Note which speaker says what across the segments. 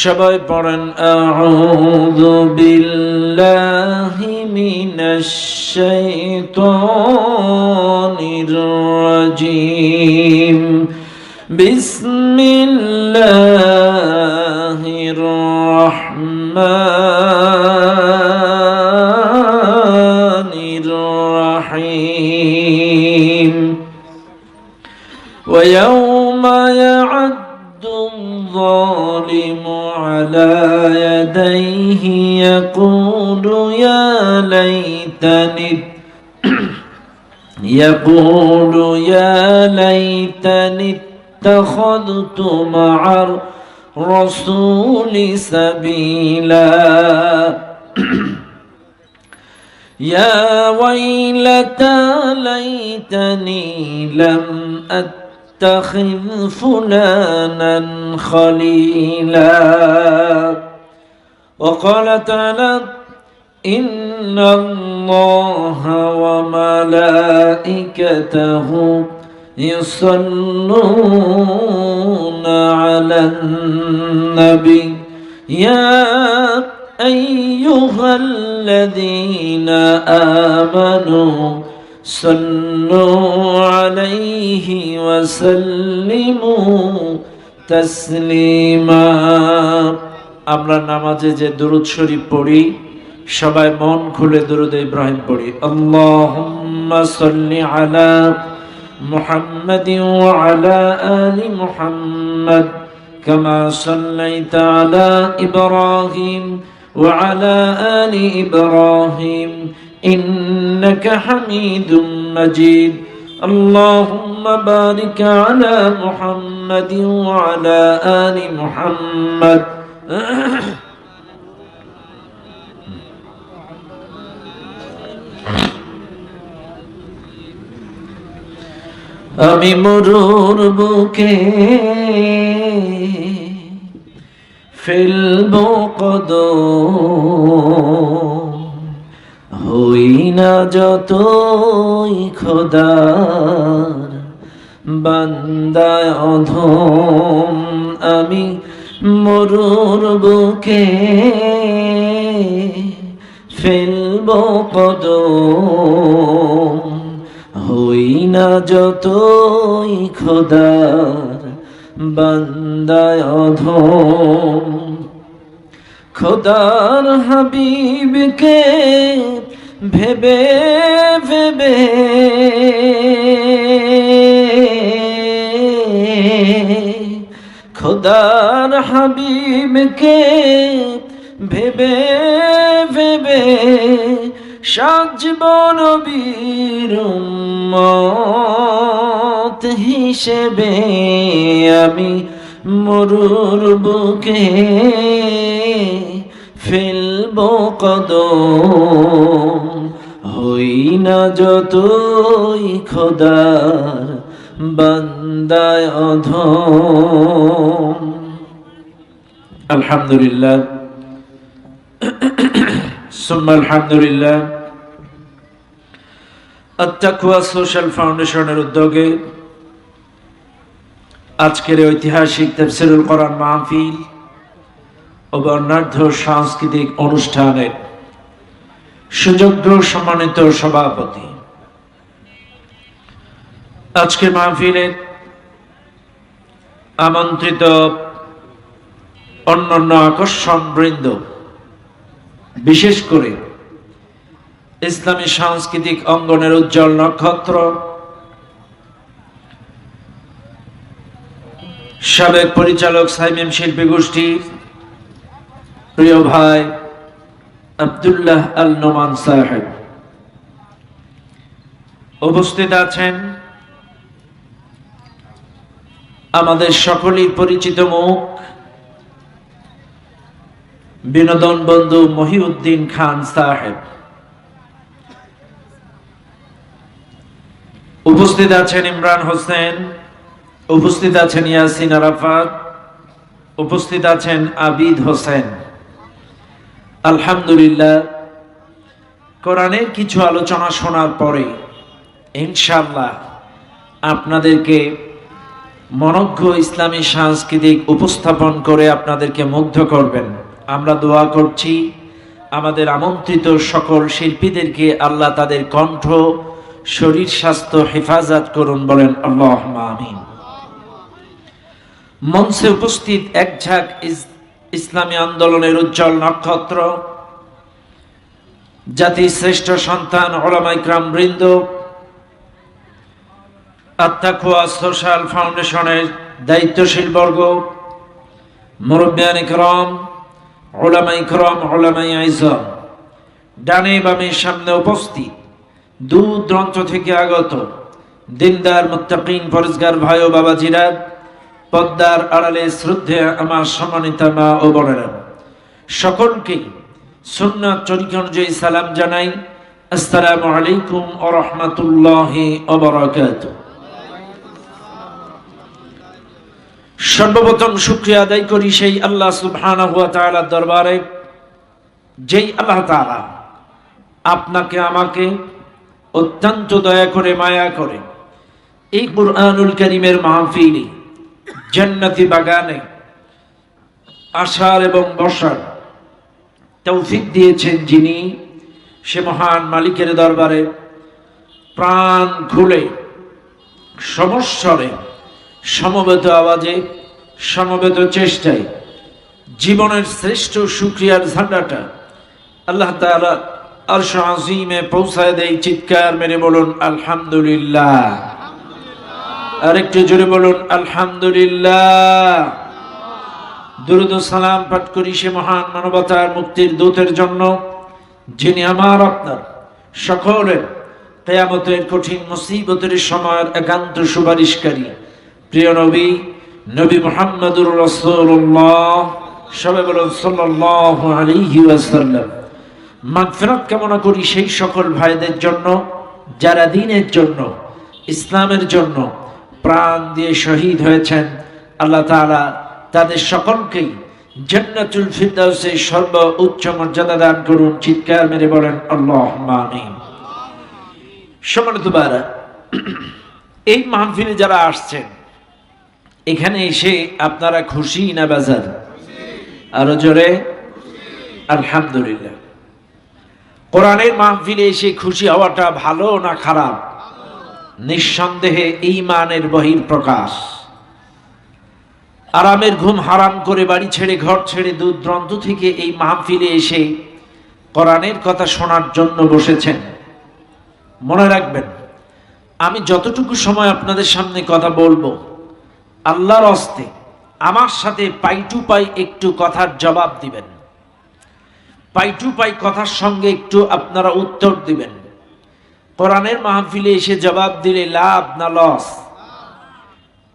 Speaker 1: সবাই পড়েন আউযু বিল্লাহি মিনাশ শাইতানির রাজিম বিসমিল্লাহির রহমানির يقول يا ليتني اتخذت مع الرسول سبيلا. يا ويلتى ليتني لم أتخذ فلانا خليلا. وقال تعالى إن الله وملائكته يصلون على النبي يا أيها الذين آمنوا صلوا عليه وسلموا تسليما আমরা নামাজে যে দুরুদ শরীফ পড়ি সবাই মন খুলে দুরুদ ইব্রাহিম পড়ি আল্লাহুম্মা সাল্লি আলা মুহাম্মাদিন ওয়া আলা আলি মুহাম্মাদ كما صليت على إبراهيم وعلى آل إبراهيم إنك حميد مجيد اللهم بارك على محمد وعلى آل محمد আমি মরুর বুকে ফেলব কদ হই না যতই খোদার বান্দায় অধম, আমি মরুর বুকে ফেলব কদম। হই না যতই খোদার বান্দায় অধম। খোদার হাবিবকে ভেবে ভেবে খোদার হাবিবকে ভেবে ভেবে সাজব নবীর উম্মত হিসেবে আমি মরুর বুকে ফেলব কদম। হই না যতই খোদার বান্দায় অধম। আলহামদুলিল্লাহ। ثم الحمد لله আত্মাকুয়া সোশ্যাল ফাউন্ডেশনের উদ্যোগে আজকের এই ঐতিহাসিক তাফসিরুল কোরআন মাহফিল ও বর্ণাঢ্য সাংস্কৃতিক অনুষ্ঠানের সুযোগ্য সম্মানিত সভাপতি আজকের মাহফিলের আমন্ত্রিত অন্যান্য আকর্ষণ বৃন্দ বিশেষ করে ইসলামী সাংস্কৃতিক অঙ্গনের উজ্জ্বল নক্ষত্র, সাবেক পরিচালক সাইমিম শিল্পী গোষ্ঠী, প্রিয় ভাই আবদুল্লাহ আল নোমান সাহেব। উপস্থিত আছেন আমাদের সকলেই পরিচিত মুখ বিনোদন বন্ধু মহিউদ্দিন খান সাহেব। উপস্থিত আছেন ইমরান হোসেন, উপস্থিত আছেন ইয়াসিন আরাফাত, উপস্থিত আছেন আবিদ হোসেন। আলহামদুলিল্লাহ কোরআনের কিছু আলোচনা শোনার পরে ইনশাল্লাহ আপনাদেরকে মনজ্ঞ ইসলামী সাংস্কৃতিক উপস্থাপন করে আপনাদেরকে মুগ্ধ করবেন। আমরা দোয়া করছি, আমাদের আমন্ত্রিত সকল শিল্পীদেরকে আল্লাহ তাদের কণ্ঠ, শরীর স্বাস্থ্য হেফাজত করুন বলেন আল্লাহ আমিন। মঞ্চে উপস্থিত এক ঝাঁক ইসলামী আন্দোলনের উজ্জ্বল নক্ষত্র, জাতির শ্রেষ্ঠ সন্তান ওলামাইক্রাম বৃন্দ, আত্মাকুয়া সোশ্যাল ফাউন্ডেশনের দায়িত্বশীল বর্গ মুরব্বিয়ান ইকরম ওলামাই ইকরম ওলামাই আইজম, ডানে বামে সামনে উপস্থিত দূর থেকে আগত, দিনদার মুত্তাকিন, পরিষ্কার ভাই ও বাবা বাবাজিরা, পদ্মার আড়ালে শ্রদ্ধে আমার সম্মানিত মা ও বোনেরা, সকলকে সুন্নাত তরিকা অনুযায়ী সালাম জানাই। আসসালামু আলাইকুম ও রহমতুল্লাহি সর্বপ্রথম শুক্রিয়া আদায় করি সেই আল্লাহ সুবহানাহু ওয়া তাআলার দরবারে, যেই আল্লাহ তাআলা আপনাকে, আমাকে অত্যন্ত দয়া করে, মায়া করে এই কুরআনুল করিমের মাহফিলে, জান্নাতি বাগানে আসার এবং বসার তৌফিক দিয়েছেন যিনি, সে মহান মালিকের দরবারে প্রাণ খুলে, সমস্বরে সমবেত আওয়াজে সমবেত চেষ্টায় জীবনের শ্রেষ্ঠ সুক্রিয়ার ঝান্ডাটা আল্লাহ তাআলা আরশ আজিমে পৌঁছায় দেয় চিৎকার মেরে বলুন আলহামদুলিল্লাহ। আর একটু জোরে বলুন আলহামদুলিল্লাহ। দুরুদ সালাম পাঠ করি সে মহান মানবতার মুক্তির দূতের জন্য যিনি আমার আপনার সকলের কেয়ামতের কঠিন মুসিবতের সময়ের একান্ত সুপারিশকারী। প্রিয় নবী নবী মোহাম্মদুর রসুল্লাহ সবাই বলুন সাল্লাহ আলাইহি ওয়াসাল্লাম। মাগফিরাত কামনা করি সেই সকল ভাইদের জন্য, যারা দিনের জন্য, ইসলামের জন্য প্রাণ দিয়ে শহীদ হয়েছেন। আল্লাহ তাআলা তাদের সকলকেই জান্নাতুল ফিরদাউসে সর্ব উচ্চ মর্যাদা দান করুন, চিৎকার মেরে বলেন আল্লাহ আমিন। সম্মানিত বারা এই মাহফিলে যারা আসছেন এখানে এসে আপনারা খুশি না বাজার? আরও জোরে, আলহামদুলিল্লাহ। কোরআনের মাহফিলে এসে খুশি হওয়াটা ভালো না খারাপ? নিঃসন্দেহে ইমানের বহির প্রকাশ। আরামের ঘুম হারাম করে বাড়ি ছেড়ে, ঘর ছেড়ে দূর দূরান্ত থেকে এই মাহফিলে এসে কোরআনের কথা শোনার জন্য বসেছেন। মনে রাখবেন, আমি যতটুকু সময় আপনাদের সামনে কথা বলব আল্লাহর হস্তে আমার সাথে পাই টু পাই একটু কথার জবাব দিবেন। পাই টু পাই কথার সঙ্গে একটু আপনারা উত্তর দিবেন। কোরআনের মাহফিলে এসে জবাব দিলে লাভ না লস?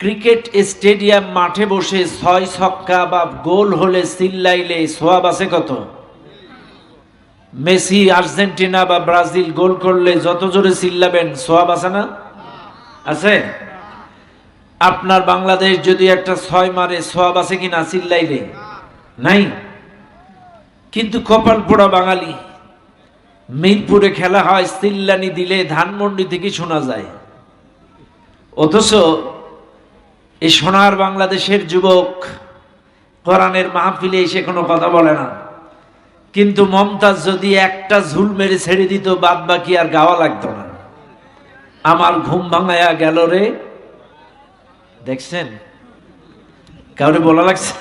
Speaker 1: ক্রিকেট স্টেডিয়াম মাঠে বসে ছয় ছক্কা বা গোল হলে সিল্লাইলে সোয়াব আছে কত? মেসি, আর্জেন্টিনা বা ব্রাজিল গোল করলে যত জোরে চিল্লাবেন সোয়াব আছে না? আছে? আপনার বাংলাদেশ যদি একটা ছয় মারে সোয়াব আছে কি না চিল্লাইলে নাই। কিন্তু কপাল পোড়া বাঙালি, মিরপুরে খেলা হয়, চিল্লানি দিলে ধানমন্ডি থেকে শোনা যায়। অথচ এই সোনার বাংলাদেশের যুবক কোরআনের মাহফিলে এসে কোনো কথা বলে না। কিন্তু মমতাজ যদি একটা ঝুল মেরে ছেড়ে দিত বাদ বাকি আর গাওয়া লাগতো না। আমার ঘুম ভাঙায়া গেল রে। দেখছেন? কাউরে বলা লাগছে?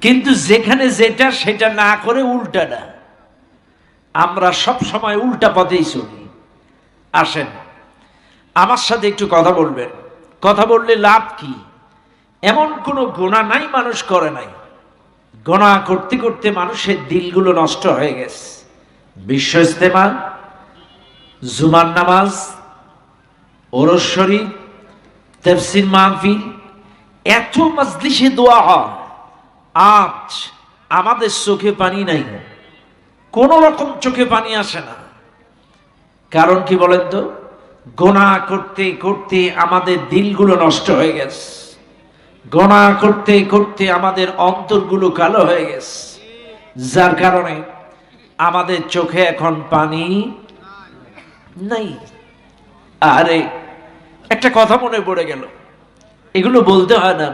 Speaker 1: কিন্তু যেখানে যেটা, সেটা না করে উল্টাটা আমরা সব সময় উল্টা পথেই চলি। আসেন, আমার সাথে একটু কথা বলবেন। কথা বললে লাভ কি? এমন কোনো গোনা নাই মানুষ করে নাই। গোনা করতে করতে মানুষের দিলগুলো নষ্ট হয়ে গেছে। বিশ্ব ইস্তেমা জুমার নামাজ, ওরস শরীফ তফসির মাহফিল, এত মজলিসে দোয়া হয়, আজ আমাদের চোখে পানি নাই। কোন রকম চোখে পানি আসে না। কারণ কি বলেন তো? গোনা করতে করতে আমাদের দিলগুলো নষ্ট হয়ে গেছে। গোনা করতে করতে আমাদের অন্তরগুলো কালো হয়ে গেছে। যার কারণে আমাদের চোখে এখন পানি নাই। আরে একটা কথা মনে পড়ে গেল। এগুলো বলতে হয় না।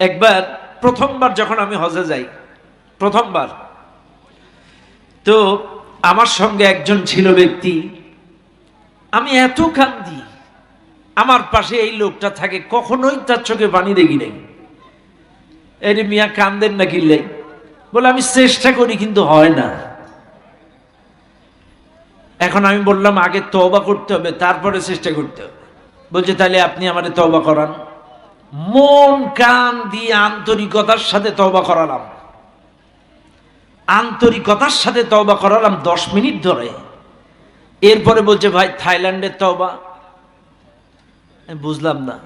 Speaker 1: একবার, প্রথমবার যখন আমি হজে যাই, প্রথমবার, তো আমার সঙ্গে একজন ছিল ব্যক্তি, আমি এত কান্দি, আমার পাশে এই লোকটা থাকে, কখনোই তার চোখে পানি দেখি নাই। এর মিয়া, কান্দেন না কিনলেই বলে, আমি চেষ্টা করি, কিন্তু হয় না। এখন আমি বললাম, আগে তওবা করতে হবে, তারপরে চেষ্টা করতে হবে। বলছে তাহলে আপনি আমারে তওবা করান। মন, কান দিয়ে আন্তরিকতার সাথে তওবা করালাম। আন্তরিকতার সাথে তওবা করালাম দশ মিনিট ধরে। এরপরে বলছে, ভাই, থাইল্যান্ডের তওবা? বুঝলাম না।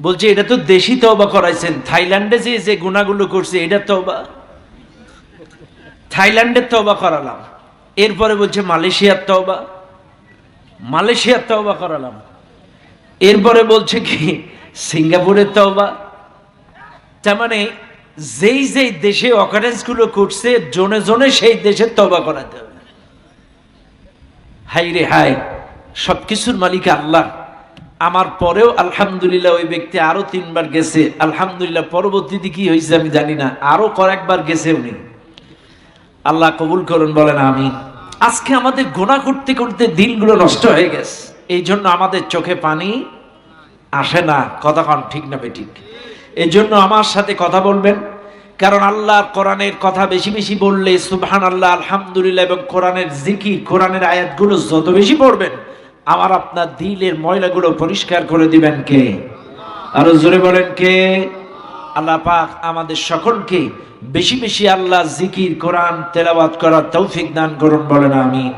Speaker 1: বলছে, এটা তো দেশি তওবা করাইছেন। থাইল্যান্ডে যে যে গুণাগুলো করছে, এটা তওবা? থাইল্যান্ডের তওবা করালাম। এরপরে বলছে, মালয়েশিয়ার তওবা? মালয়েশিয়ার তওবা করালাম। এরপরে বলছে কি, সিঙ্গাপুরের তওবা। তার মানে যেই যেই দেশে অকারেন্সগুলো করছে, জনে জনে সেই দেশের তবা করাতে হবে। হাই রে হাই, সবকিছুর মালিক আল্লাহ। আমার পরেও আলহামদুলিল্লাহ ওই ব্যক্তি আরও তিনবার গেছে। আলহামদুলিল্লাহ, পরবর্তীতে কি হয়েছে আমি জানি না। আরও কয়েকবার গেছে উনি। আল্লাহ কবুল করুন, বলেন আমি আজকে আমাদের গোনা করতে করতে দিনগুলো নষ্ট হয়ে গেছে। এই জন্য আমাদের চোখে পানি আসে না। কথা কন ঠিক না ঠিক এই জন্য আমার সাথে কথা বলবেন, কারণ আল্লাহর কোরআনের কথা বেশি বেশি বললে সুবহান আল্লাহ আলহামদুলিল্লাহ এবং কোরআনের জিকির, কোরআনের আয়াতগুলো যত বেশি পড়বেন, আমার আপনার দিলের ময়লাগুলো পরিষ্কার করে দিবেন কে? আরও জোরে বলেন কে? আল্লাহ পাক আমাদের সকলকে বেশি বেশি আল্লাহ জিকির, কোরআন তেলাওয়াত করার তৌফিক দান করুন, বলেন আমিন।